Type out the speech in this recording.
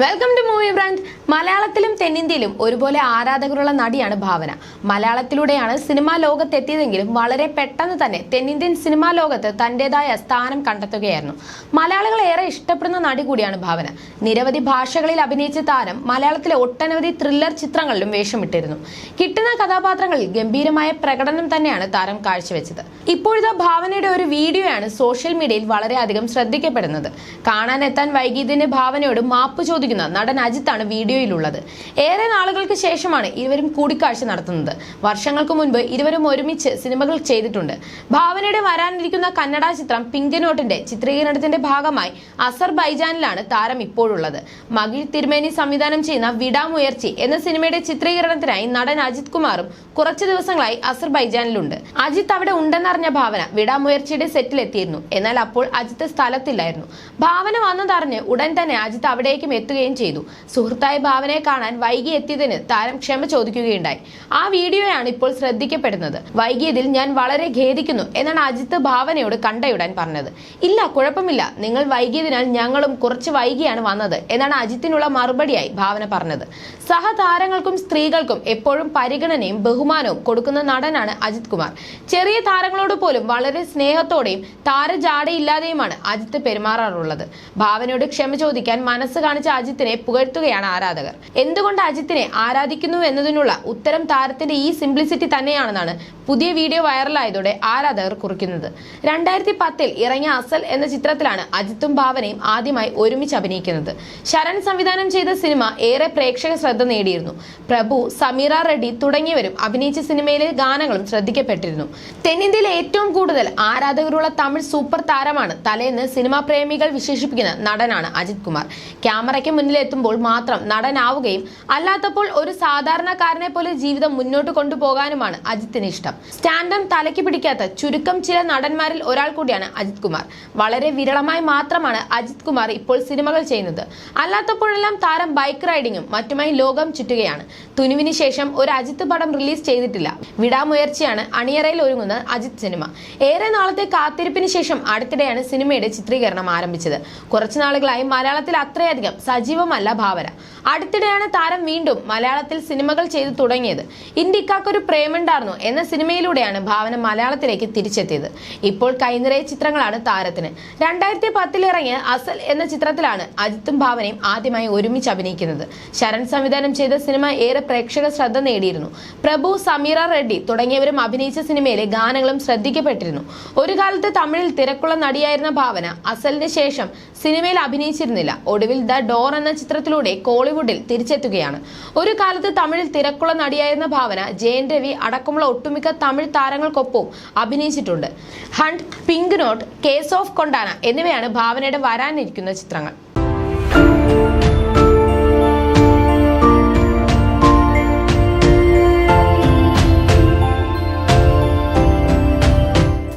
Welcome to movie brand മലയാളത്തിലും തെന്നിന്ത്യയിലും ഒരുപോലെ ആരാധകരുള്ള നടിയാണ് ഭാവന. മലയാളത്തിലൂടെയാണ് സിനിമാ ലോകത്തെത്തിയതെങ്കിലും വളരെ പെട്ടെന്ന് തന്നെ തെന്നിന്ത്യൻ സിനിമാ ലോകത്ത് തന്റേതായ സ്ഥാനം കണ്ടെത്തുകയായിരുന്നു. മലയാളികൾ ഏറെ ഇഷ്ടപ്പെടുന്ന നടി കൂടിയാണ് ഭാവന. നിരവധി ഭാഷകളിൽ അഭിനയിച്ച താരം മലയാളത്തിലെ ഒട്ടനവധി ത്രില്ലർ ചിത്രങ്ങളിലും വേഷമിട്ടിരുന്നു. കിട്ടുന്ന കഥാപാത്രങ്ങളിൽ ഗംഭീരമായ പ്രകടനം തന്നെയാണ് താരം കാഴ്ചവെച്ചത്. ഇപ്പോഴത്തെ ഭാവനയുടെ ഒരു വീഡിയോയാണ് സോഷ്യൽ മീഡിയയിൽ വളരെയധികം ശ്രദ്ധിക്കപ്പെടുന്നത്. കാണാനെത്താൻ വൈകിയതിന്റെ ഭാവനയോട് മാപ്പ് ചോദിക്കുന്ന നടൻ അജിത്താണ് വീഡിയോയിലുള്ളത്. ഏറെ നാളുകൾക്ക് ശേഷമാണ് ഇരുവരും കൂടിക്കാഴ്ച നടത്തുന്നത്. വർഷങ്ങൾക്ക് മുൻപ് ഇരുവരും ഒരുമിച്ച് സിനിമകൾ ചെയ്തിട്ടുണ്ട്. ഭാവനയുടെ വരാനിരിക്കുന്ന കന്നഡ ചിത്രം പിങ്ക് നോട്ടിന്റെ ചിത്രീകരണത്തിന്റെ ഭാഗമായി അസർബൈജാനിലാണ് താരം ഇപ്പോഴുള്ളത്. മകിഴ് തിരുമേനി സംവിധാനം ചെയ്യുന്ന വിടാമുയർച്ചി എന്ന സിനിമയുടെ ചിത്രീകരണത്തിനായി നടൻ അജിത് കുമാറും കുറച്ചു ദിവസങ്ങളായി അസർബൈജാനിലുണ്ട്. അജിത് അവിടെ ഉണ്ടെന്നറിഞ്ഞ ഭാവന വിടാമുയർച്ചയുടെ സെറ്റിലെത്തിയിരുന്നു. എന്നാൽ അപ്പോൾ അജിത്ത് സ്ഥലത്തില്ലായിരുന്നു. ഭാവന വന്നതറിഞ്ഞ് ഉടൻ തന്നെ അജിത്ത് അവിടേക്കും എത്തുകയും ചെയ്തു. സുഹൃത്തായ ഭാവനയെ കാണാൻ വൈകി എത്തിയതിന് താരം ക്ഷമ ചോദിക്കുകയുണ്ടായി. ആ വീഡിയോയാണ് ഇപ്പോൾ ശ്രദ്ധിക്കപ്പെടുന്നത്. വൈകിയതിൽ ഞാൻ വളരെ ഖേദിക്കുന്നു എന്നാണ് അജിത്ത് ഭാവനയോട് കണ്ടയുടാൻ പറഞ്ഞത്. ഇല്ല കുഴപ്പമില്ല. നിങ്ങൾ വൈകിയതിനാൽ ഞങ്ങളും കുറച്ച് വൈകിയാണ് വന്നത് എന്നാണ് അജിത്തിനുള്ള മറുപടിയായി ഭാവന പറഞ്ഞത്. സഹതാരങ്ങൾക്കും സ്ത്രീകൾക്കും എപ്പോഴും പരിഗണനയും ബഹുമാനവും കൊടുക്കുന്ന നടനാണ് അജിത് കുമാർ. ചെറിയ താരങ്ങളോട് പോലും വളരെ സ്നേഹത്തോടെയും താരജാടയില്ലാതെയുമാണ് അജിത്ത് പെരുമാറാറുള്ളത്. ഭാവനയോട് ക്ഷമ ചോദിക്കാൻ മനസ്സ് കാണിച്ച അജിത്തിനെ പുകഴ്ത്തുകയാണ് ആരാധകർ. എന്തുകൊണ്ട് അജിത്തിനെ ആരാധിക്കുന്നു എന്നതിനുള്ള ഉത്തരം താരത്തിന്റെ ഈ സിംപ്ലിസിറ്റി തന്നെയാണെന്നാണ് പുതിയ വീഡിയോ വൈറലായതോടെ ആരാധകർ കുറിക്കുന്നത്. രണ്ടായിരത്തി പത്തിൽ ഇറങ്ങിയ അസൽ എന്ന ചിത്രത്തിലാണ് അജിത്തും ഭാവനയും ആദ്യമായി ഒരുമിച്ച് അഭിനയിക്കുന്നത്. ശരൺ സംവിധാനം ചെയ്ത സിനിമ ഏറെ പ്രേക്ഷക ശ്രദ്ധ നേടിയിരുന്നു. പ്രഭു സമീറ റെഡ്ഡി തുടങ്ങിയവരും അഭിനയിച്ച സിനിമയിലെ ഗാനങ്ങളും ശ്രദ്ധിക്കപ്പെട്ടിരുന്നു. തെന്നിന്ത്യയിലെ ഏറ്റവും കൂടുതൽ ആരാധകരുള്ള തമിഴ് സൂപ്പർ താരമാണ് തലേന്ന് സിനിമാ പ്രേമികൾ വിശേഷിപ്പിക്കുന്ന നടനാണ് അജിത് കുമാർ. ക്യാമറയ്ക്ക് മുന്നിൽ എത്തുമ്പോൾ മാത്രം നടനാവുകയും അല്ലാത്തപ്പോൾ ഒരു സാധാരണക്കാരനെ പോലെ ജീവിതം മുന്നോട്ട് കൊണ്ടുപോകാനുമാണ് അജിത്തിന് ഇഷ്ടം. സ്റ്റാൻഡം തലയ്ക്ക് പിടിക്കാത്ത ചുരുക്കം ചില നടന്മാരിൽ ഒരാൾ കൂടിയാണ് അജിത് കുമാർ. വളരെ വിരളമായി മാത്രമാണ് അജിത് കുമാർ ഇപ്പോൾ സിനിമകൾ ചെയ്യുന്നത്. അല്ലാത്തപ്പോഴെല്ലാം താരം ബൈക്ക് റൈഡിങ്ങും മറ്റുമായി ലോകം ചുറ്റുകയാണ്. തുനുവിന് ശേഷം ഒരു അജിത്ത് പടം റിലീസ് ചെയ്തിട്ടില്ല. വിടാമുയർച്ചയാണ് അണിയറയിൽ ഒരുങ്ങുന്ന അജിത് സിനിമ. ഏറെ നാളത്തെ കാത്തിരിപ്പിന് ശേഷം അടുത്തിടെയാണ് സിനിമയുടെ ചിത്രീകരണം ആരംഭിച്ചത്. കുറച്ചു നാളുകളായി മലയാളത്തിൽ അത്രയധികം സജീവമല്ല ഭാവന. അടുത്തിടെയാണ് താരം വീണ്ടും മലയാളത്തിൽ സിനിമകൾ ചെയ്തു തുടങ്ങിയത്. ഇന്ത്യക്കാക്കൊരു പ്രേമുണ്ടായിരുന്നു എന്ന സിനിമയിലൂടെയാണ് ഭാവന മലയാളത്തിലേക്ക് തിരിച്ചെത്തിയത്. ഇപ്പോൾ കൈനിറയ ചിത്രങ്ങളാണ് താരത്തിന്. രണ്ടായിരത്തി പത്തിലിറങ്ങിയ അസൽ എന്ന ചിത്രത്തിലാണ് അജിത്തും ഭാവനയും ആദ്യമായി ഒരുമിച്ച് അഭിനയിക്കുന്നത്. ശരൺ സംവിധാനം ചെയ്ത സിനിമ ഏറെ പ്രേക്ഷക ശ്രദ്ധ നേടിയിരുന്നു. പ്രഭു സമീറ റെഡ്ഡി തുടങ്ങിയവരും അഭിനയിച്ച സിനിമയിലെ ഗാനങ്ങളും ശ്രദ്ധിക്കപ്പെട്ടിരുന്നു. ഒരു കാലത്ത് തമിഴിൽ തിരക്കുള്ള നടിയായിരുന്ന ഭാവന അസലിന് ശേഷം സിനിമയിൽ അഭിനയിച്ചിരുന്നില്ല. ഒടുവിൽ ദ ഡോർ എന്ന ചിത്രത്തിലൂടെ കോളിവുഡിൽ തിരിച്ചെത്തുകയാണ്. ഒരു കാലത്ത് തമിഴിൽ തിരക്കുള്ള നടിയായിരുന്ന ഭാവന ജയൻ രവി അടക്കമുള്ള ഒട്ടുമിക്ക തമിഴ് താരങ്ങൾക്കൊപ്പം അഭിനയിച്ചിട്ടുണ്ട്. Hunt pink note case of Kondana എന്നിവയാണ് ഭാവനയുടെ വരാനിരിക്കുന്ന ചിത്രങ്ങൾ.